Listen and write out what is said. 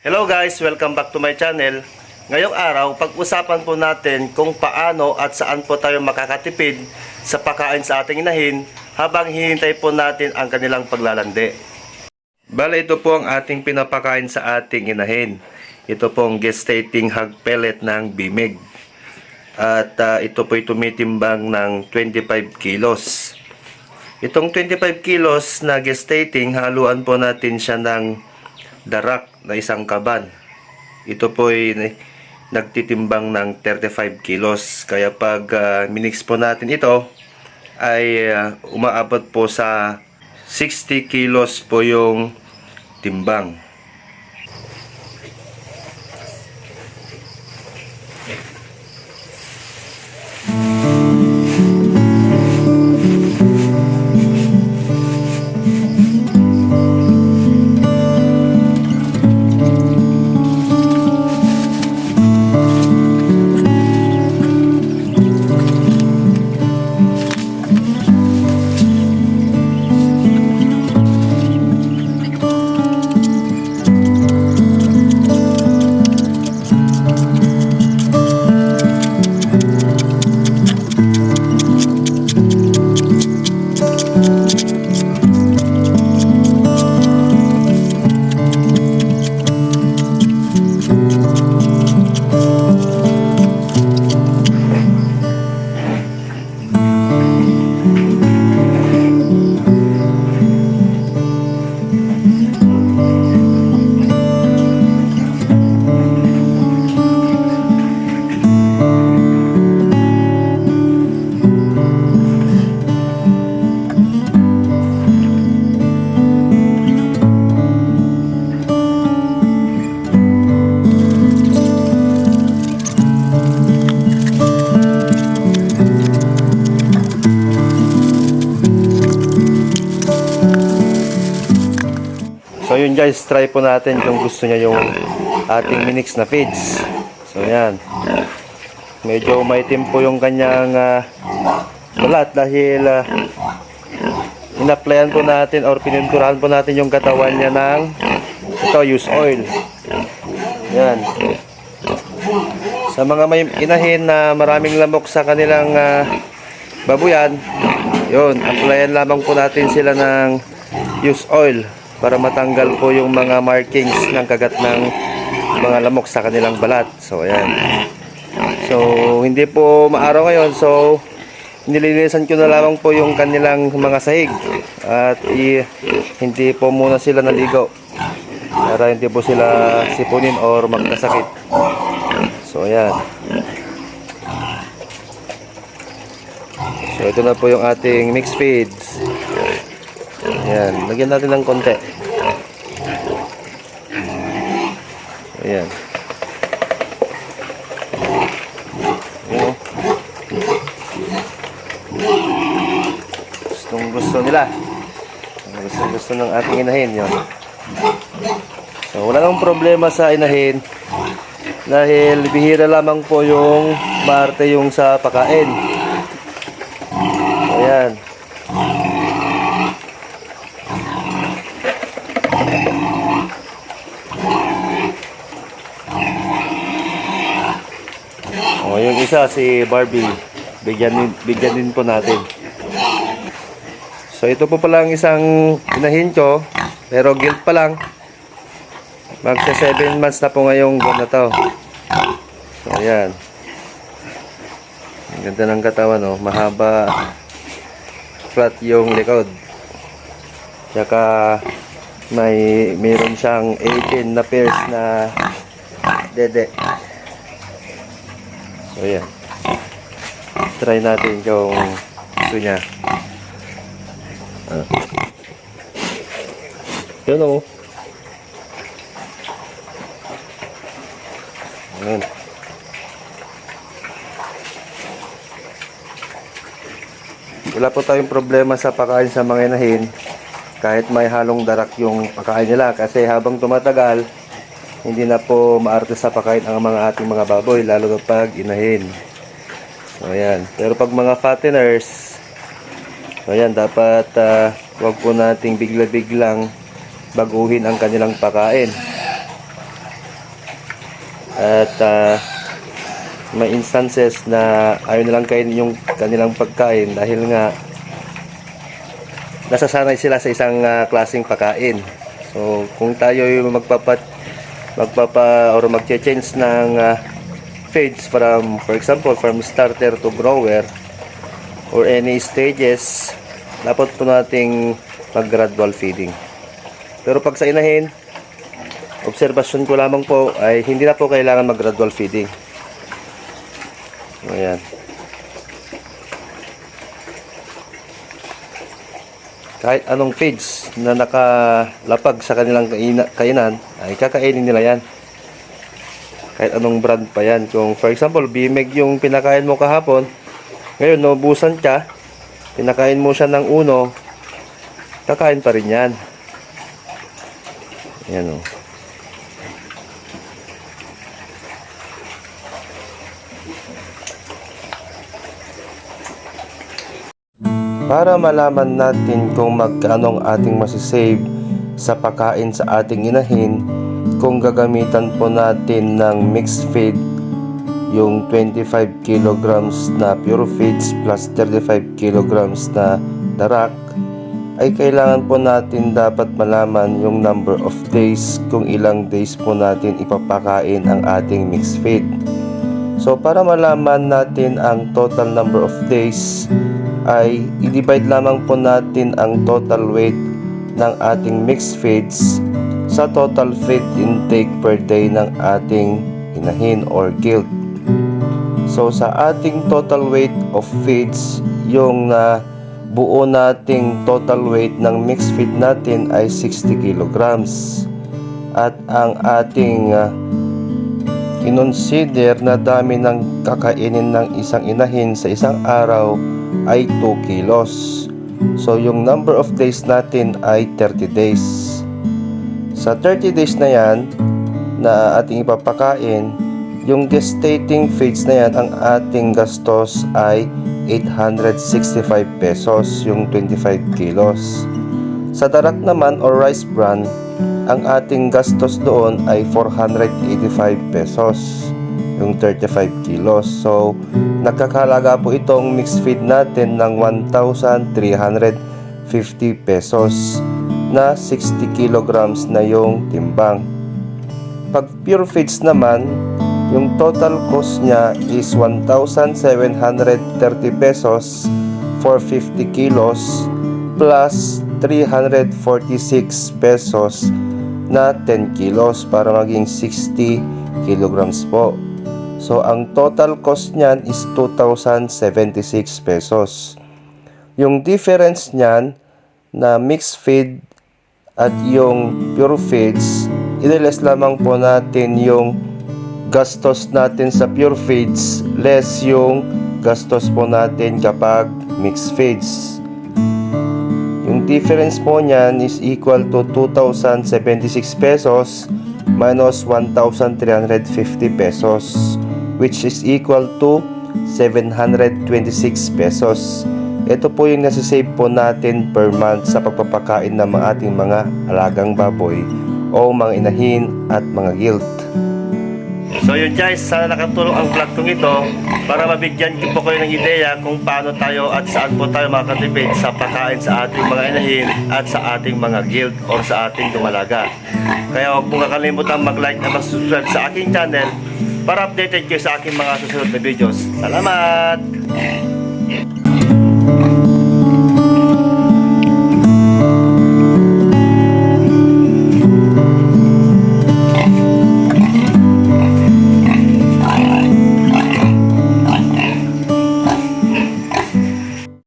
Hello guys, welcome back to my channel. Ngayong araw, pag-usapan po natin kung paano at saan po tayo makakatipid sa pagkain sa ating inahin habang hinihintay po natin ang kanilang paglalandi. Bale, ito po ang ating pinapakain sa ating inahin. Ito pong gestating hog pellet ng Bimig. At ah, ito po'y tumitimbang ng 25 kilos. Itong 25 kilos na gestating, haluan po natin siya ng darak na isang kaban. Ito po ay nagtitimbang ng 35 kilos. Kaya pag ah, minix po natin ito, ay ah, umaabot po sa 60 kilos po yung timbang. Guys, try po natin kung gusto niya yung ating minix na feeds. So yan. Medyo maitim po yung kanyang uh, dahil uh, inaplayan po natin or pininturahan po natin yung katawan niya ng ito, use oil. Yan. Sa mga may inahin na maraming lamok sa kanilang uh, babuyan, yun, applyan lamang po natin sila ng use oil para matanggal po yung mga markings ng kagat ng mga lamok sa kanilang balat. So, ayan. So, hindi po maaraw ngayon. So, nilinisan ko na lamang po yung kanilang mga sahig. At i, hindi po muna sila naligo. Para hindi po sila sipunin or magkasakit. So, ayan. So, ito na po yung ating mixed feeds. Ayan, lagyan natin ng konti. Ayan. Ayan. Gustong gusto nila. Gusto gusto ng ating inahin yon. So, wala namang problema sa inahin. Dahil bihira lamang po yung marte yung sa pakain. Ayan. O, yung isa si Barbie. Bigyan din, bigyan din po natin. So, ito po pala ang isang inahin ko. Pero guilt pa lang. Magsa 7 months na po ngayong buwan na to. So, ayan. Ang ganda ng katawan, oh. Mahaba. Flat yung likod. Tsaka, may, mayroon siyang 18 na pairs na dede. So, yan. Try natin kung gusto niya. Ah. Yun o. Ayan. Wala po tayong problema sa pagkain sa mga inahin kahit may halong darak yung pagkain nila kasi habang tumatagal hindi na po maarte sa pagkain ang mga ating mga baboy lalo na pag inahin. So ayan. Pero pag mga fatteners so ayan dapat ah, wag po nating bigla-biglang baguhin ang kanilang pagkain At ah, may instances na ayaw nilang kainin yung kanilang pagkain dahil nga nasasanay sila sa isang ah, klaseng pagkain. So, kung tayo yung magpapat magpapa or magche-change ng ah, feeds from for example from starter to grower or any stages dapat po nating mag gradual feeding. Pero pag sa inahin, obserbasyon ko lamang po ay hindi na po kailangan mag gradual feeding. Ayan. Kahit anong feeds na nakalapag sa kanilang kaina- kainan, ay kakainin nila yan. Kahit anong brand pa yan. Kung for example, bimeg yung pinakain mo kahapon, ngayon naubusan ka, pinakain mo siya ng uno, kakain pa rin yan. Yan o. Para malaman natin kung magkano ang ating masisave sa pagkain sa ating inahin, kung gagamitan po natin ng mixed feed, yung 25 kilograms na pure feeds plus 35 kilograms na darak, ay kailangan po natin dapat malaman yung number of days kung ilang days po natin ipapakain ang ating mixed feed. So para malaman natin ang total number of days ay i-divide lamang po natin ang total weight ng ating mixed feeds sa total feed intake per day ng ating inahin or gilt. So sa ating total weight of feeds, yung na buo nating total weight ng mixed feed natin ay 60 kilograms. At ang ating ah, kinonsider na dami ng kakainin ng isang inahin sa isang araw ay 2 kilos. So yung number of days natin ay 30 days. Sa 30 days na yan na ating ipapakain, yung gestating feeds na yan, ang ating gastos ay 865 pesos, yung 25 kilos. Sa darak naman or rice bran, ang ating gastos doon ay 485 pesos, yung 35 kilos. So, nagkakalaga po itong mixed feed natin ng 1,350 pesos na 60 kilograms na yung timbang. Pag pure feeds naman, yung total cost niya is 1,730 pesos for 50 kilos plus 346 pesos na 10 kilos para maging 60 kilograms po. So, ang total cost niyan is 2,076 pesos. Yung difference niyan na mixed feed at yung pure feeds, ililes lamang po natin yung gastos natin sa pure feeds less yung gastos po natin kapag mixed feeds. Difference po niyan is equal to 2,076 pesos minus 1,350 pesos which is equal to 726 pesos. Ito po yung nasisave po natin per month sa pagpapakain ng mga ating mga alagang baboy o mga inahin at mga gilt. So yun guys, sana nakatulong ang vlog kong ito para mabigyan ko po kayo ng ideya kung paano tayo at saan po tayo makakatipid sa pagkain sa ating mga inahin at sa ating mga guild or sa ating dumalaga. Kaya huwag po kakalimutan mag-like at mag-subscribe sa aking channel para updated kayo sa aking mga susunod na videos. Salamat!